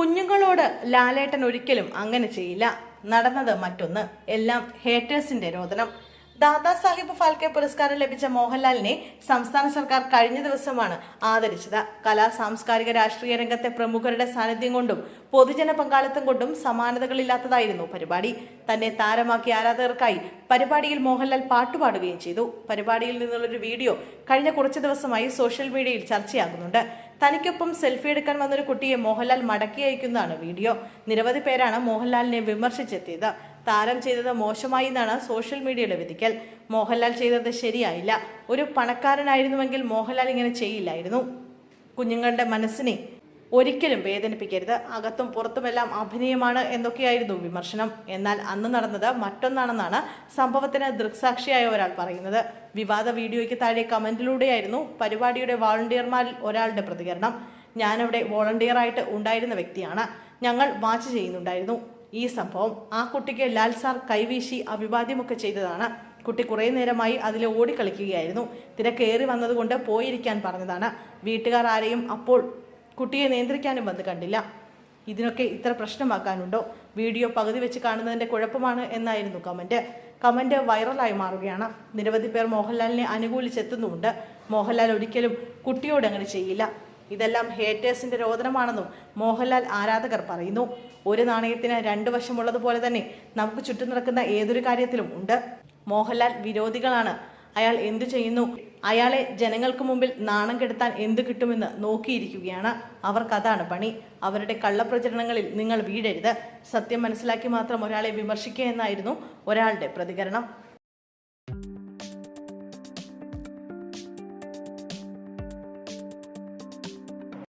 കുഞ്ഞുങ്ങളോട് ലാലേട്ടൻ ഒരിക്കലും അങ്ങനെ ചെയ്യില്ല. നടന്നത് മറ്റൊന്ന്. എല്ലാം ഹേറ്റേഴ്സിന്റെ രോദനം. ദാദാ സാഹിബ് ഫാൽക്കെ പുരസ്കാരം ലഭിച്ച മോഹൻലാലിനെ സംസ്ഥാന സർക്കാർ കഴിഞ്ഞ ദിവസമാണ് ആദരിച്ചത്. കലാ സാംസ്കാരിക രാഷ്ട്രീയ രംഗത്തെ പ്രമുഖരുടെ സാന്നിധ്യം കൊണ്ടും പൊതുജന പങ്കാളിത്തം കൊണ്ടും സമാനതകളില്ലാത്തതായിരുന്നു പരിപാടി. തന്നെ താരമാക്കിയ ആരാധകർക്കായി പരിപാടിയിൽ മോഹൻലാൽ പാട്ടുപാടുകയും ചെയ്തു. പരിപാടിയിൽ നിന്നുള്ളൊരു വീഡിയോ കഴിഞ്ഞ കുറച്ച് ദിവസമായി സോഷ്യൽ മീഡിയയിൽ ചർച്ചയാകുന്നുണ്ട്. തനിക്കൊപ്പം സെൽഫി എടുക്കാൻ വന്നൊരു കുട്ടിയെ മോഹൻലാൽ മടക്കി അയക്കുന്നതാണ് വീഡിയോ. നിരവധി പേരാണ് മോഹൻലാലിനെ വിമർശിച്ചെത്തിയത്. താരം ചെയ്തത് മോശമായി എന്നാണ് സോഷ്യൽ മീഡിയയുടെ വിധിക്കൽ. മോഹൻലാൽ ചെയ്തത് ശരിയായില്ല. ഒരു പണക്കാരനായിരുന്നുവെങ്കിൽ മോഹൻലാൽ ഇങ്ങനെ ചെയ്യില്ലായിരുന്നു. കുഞ്ഞുങ്ങളുടെ മനസ്സിനെ ഒരിക്കലും വേദനിപ്പിക്കരുത്. അകത്തും പുറത്തുമെല്ലാം അഭിനയമാണ് എന്നൊക്കെയായിരുന്നു വിമർശനം. എന്നാൽ അന്ന് നടന്നത് മറ്റൊന്നാണെന്നാണ് സംഭവത്തിന് ദൃക്സാക്ഷിയായ ഒരാൾ പറയുന്നത്. വിവാദ വീഡിയോയ്ക്ക് താഴെ കമന്റിലൂടെയായിരുന്നു പരിപാടിയുടെ വോളണ്ടിയർമാരിൽ ഒരാളുടെ പ്രതികരണം. ഞാനവിടെ വോളണ്ടിയറായിട്ട് ഉണ്ടായിരുന്ന വ്യക്തിയാണ്. ഞങ്ങൾ വാച്ച് ചെയ്യുന്നുണ്ടായിരുന്നു. ഈ സംഭവം ആ കുട്ടിക്ക് ലാൽ സാർ കൈവീശി അഭിവാദ്യമൊക്കെ ചെയ്തതാണ്. കുട്ടി കുറേ നേരമായി അതിൽ ഓടിക്കളിക്കുകയായിരുന്നു. തിരക്കേറി വന്നതുകൊണ്ട് പോയിരിക്കാൻ പറഞ്ഞതാണ്. വീട്ടുകാർ ആരെയും അപ്പോൾ കുട്ടിയെ നിയന്ത്രിക്കാനും വന്ന് കണ്ടില്ല. ഇതിനൊക്കെ ഇത്ര പ്രശ്നമാക്കാനുണ്ടോ? വീഡിയോ പകുതി വെച്ച് കാണുന്നതിന്റെ കുഴപ്പമാണ് എന്നായിരുന്നു കമന്റ്. കമന്റ് വൈറലായി മാറുകയാണ്. നിരവധി പേർ മോഹൻലാലിനെ അനുകൂലിച്ചെത്തുന്നുമുണ്ട്. മോഹൻലാൽ ഒരിക്കലും കുട്ടിയോട് അങ്ങനെ ചെയ്യില്ല. ഇതെല്ലാം ഹേറ്റേഴ്സിന്റെ രോദനമാണെന്നും മോഹൻലാൽ ആരാധകർ പറയുന്നു. ഒരു നാണയത്തിന് രണ്ട് വശമുള്ളതുപോലെ തന്നെ നമുക്ക് ചുറ്റും നടക്കുന്ന ഏതൊരു കാര്യത്തിലും ഉണ്ട്. മോഹൻലാൽ വിരോധികളാണ്. അയാൾ എന്തു ചെയ്യുന്നു? അയാളെ ജനങ്ങൾക്ക് മുമ്പിൽ നാണം കെടുത്താൻ എന്തു കിട്ടുമെന്ന് നോക്കിയിരിക്കുകയാണ്. അവർക്കതാണ് പണി. അവരുടെ കള്ളപ്രചരണങ്ങളിൽ നിങ്ങൾ വീഴരുത് സത്യം മനസ്സിലാക്കി മാത്രം ഒരാളെ വിമർശിക്കുക എന്നായിരുന്നു ഒരാളുടെ പ്രതികരണം.